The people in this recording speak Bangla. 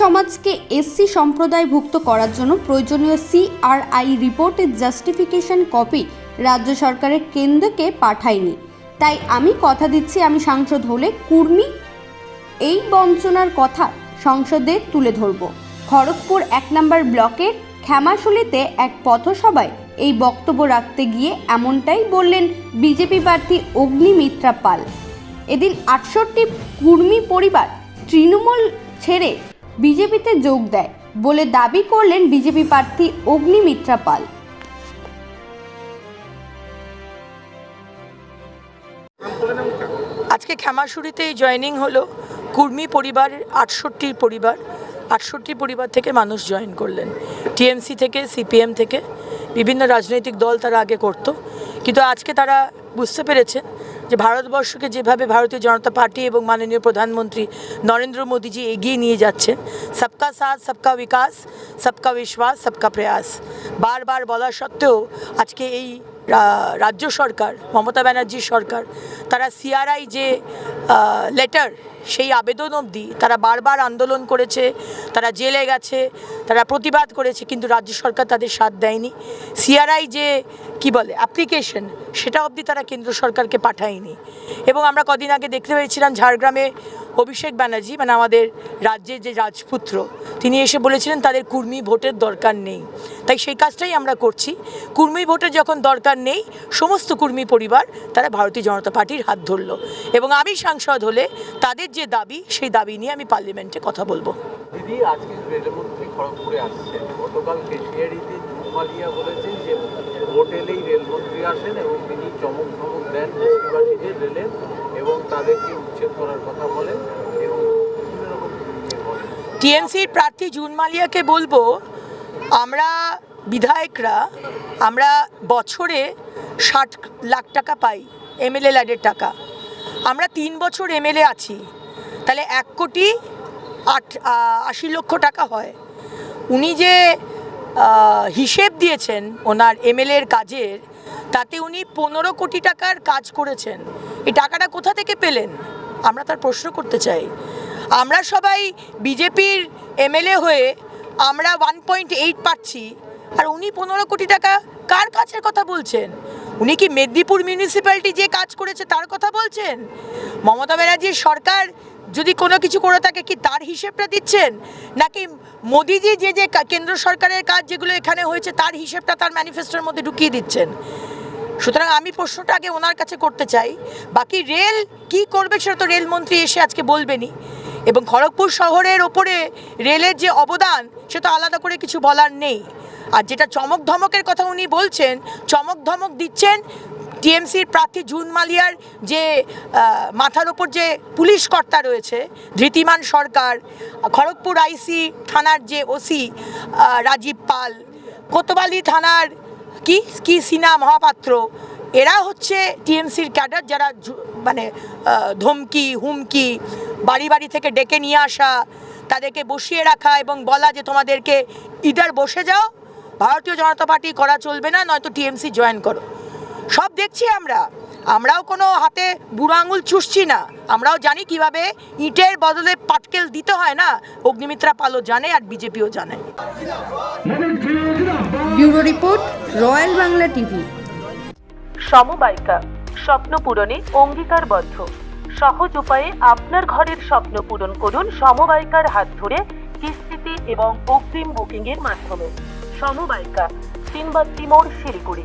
সমাজকে এসসি সম্প্রদায়ভুক্ত করার জন্য প্রয়োজনীয় সিআরআই রিপোর্টের জাস্টিফিকেশন কপি রাজ্য সরকারের কেন্দ্রকে পাঠায়নি। তাই আমি কথা দিচ্ছি, আমি সাংসদ হলে কুর্মী, এই বঞ্চনার কথা সংসদে তুলে ধরব। খড়গপুর এক নম্বর ব্লকের ক্ষেমাশুলিতে এক পথসভায় এই বক্তব্য রাখতে গিয়ে এমনটাই বললেন বিজেপি প্রার্থী অগ্নিমিত্রা পাল। এদিন আটষট্টি কুর্মী পরিবার তৃণমূল ছেড়ে বিজেপিতে যোগ দেয় বলে দাবি করলেন বিজেপি প্রার্থী অগ্নিমিত্রা পাল। আজকে ক্ষেমাশুরিতে জয়েনিং হলো কুর্মী পরিবার আটষট্টি পরিবার। আটষট্টি পরিবার থেকে মানুষ জয়েন করলেন। টিএমসি থেকে সিপিএম থেকে বিভিন্ন রাজনৈতিক দল তারা আগে করত। কিন্তু আজকে তারা বুঝতে পেরেছেন যে ভারতবর্ষকে যেভাবে ভারতীয় জনতা পার্টি এবং মাননীয় প্রধানমন্ত্রী নরেন্দ্র মোদীজি এগিয়ে নিয়ে যাচ্ছেন, সবকা সাথ, সবকা বিকাশ, সবকা বিশ্বাস, সবকা প্রয়াস। বারবার বলা সত্ত্বেও আজকে এই রাজ্য সরকার, মমতা ব্যানার্জির সরকার, তারা সিআরআই যে লেটার সেই আবেদন অবধি তারা বারবার আন্দোলন করেছে, তারা জেলে গেছে, তারা প্রতিবাদ করেছে, কিন্তু রাজ্য সরকার তাদের সাথ দেয়নি। সিআরআই যে, কি বলে অ্যাপ্লিকেশন সেটা অবধি তারা কেন্দ্র সরকারকে পাঠায়নি। এবং আমরা কদিন আগে দেখতে পেয়েছিলাম ঝাড়গ্রামে অভিষেক ব্যানার্জি মানে আমাদের রাজ্যের যে রাজপুত্র, তিনি এসে বলেছিলেন তাদের কুর্মী ভোটের দরকার নেই। তাই সেই কাজটাই আমরা করছি। কুর্মী ভোটের যখন দরকার নেই, সমস্ত কুর্মী পরিবার, তারা ভারতীয় জনতা পার্টির হাত ধরলো। এবং আমি সাংসদ হলে তাদের যে দাবি, সেই দাবি নিয়ে আমি পার্লামেন্টে কথা বলব। রেলমন্ত্রী আসেন এবং তিনি চমক দেন। রেলের টিএমসির প্রার্থী জুন মালিয়াকে বলব, আমরা বিধায়করা, আমরা বছরে ষাট লাখ টাকা পাই, এমএলএ ল্যাডের টাকা। আমরা তিন বছর এমএলএ আছি। তাহলে এক কোটি আট আশি লক্ষ টাকা হয়। উনি যে হিসেব দিয়েছেন ওনার এমএলএর কাজের, তাতে উনি পনেরো কোটি টাকার কাজ করেছেন। এই টাকাটা কোথা থেকে পেলেন? আমরা তার প্রশ্ন করতে চাই। আমরা সবাই বিজেপির এমএলএ হয়ে আমরা ওয়ান পয়েন্ট এইট পাচ্ছি। আর উনি পনেরো কোটি টাকা কার কাছের কথা বলছেন? উনি কি মেদিনীপুর মিউনিসিপ্যালিটি যে কাজ করেছে তার কথা বলছেন? মমতা ব্যানার্জির সরকার যদি কোনো কিছু করে থাকে কি তার হিসেবটা দিচ্ছেন? নাকি মোদিজি যে যে কেন্দ্র সরকারের কাজ যেগুলো এখানে হয়েছে তার হিসেবটা তার ম্যানিফেস্টোর মধ্যে ঢুকিয়ে দিচ্ছেন? সুতরাং আমি প্রশ্নটা আগে ওনার কাছে করতে চাই, বাকি রেল কি করবে সেটা তো রেলমন্ত্রী এসে আজকে বলবেনই। এবং খড়গপুর শহরের ওপরে রেলের যে অবদান সেটা আলাদা করে কিছু বলার নেই। আর যেটা চমক ধমকের কথা উনি বলছেন, চমক ধমক দিচ্ছেন টিএমসির প্রার্থী জুন মালিয়ার যে মাথার ওপর যে পুলিশ কর্তা রয়েছে, ধৃতিমান সরকার, খড়গপুর আইসি থানার যে ওসি রাজীব পাল কোতবালি থানার কি কি সিনা মহাপাত্র? এরা হচ্ছে টিএমসির ক্যাডার যারা মানে ধমকি, হুমকি বাড়ি বাড়ি থেকে ডেকে নিয়ে আসা, তাদেরকে বসিয়ে রাখা এবং বলা যে তোমাদেরকে ইদার বসে যাও, ভারতীয় জনতা পার্টি করা চলবে না, নয়তো টিএমসি জয়েন করো। সব দেখছি আমরা। আমরাও কোনো হাতে বুড়ো আঙুল চুষছি না। আমরাও জানি কীভাবে ইটের বদলে পাটকেল দিতে হয় না। অগ্নিমিত্রা পালও জানে আর বিজেপিও জানে। Bureau report royal Bangla TV. সমবায়িকা স্বপ্ন পূরণে অঙ্গীকারবদ্ধ। সহজ উপায়ে আপনার ঘরের স্বপ্ন পূরণ করুন সমবায়িকার হাত ধরে কিস্তিতে এবং অগ্রিম বুকিং এর মাধ্যমে। সমবায়িকা তিনবাত্তি মোড় শিলিগুড়ি।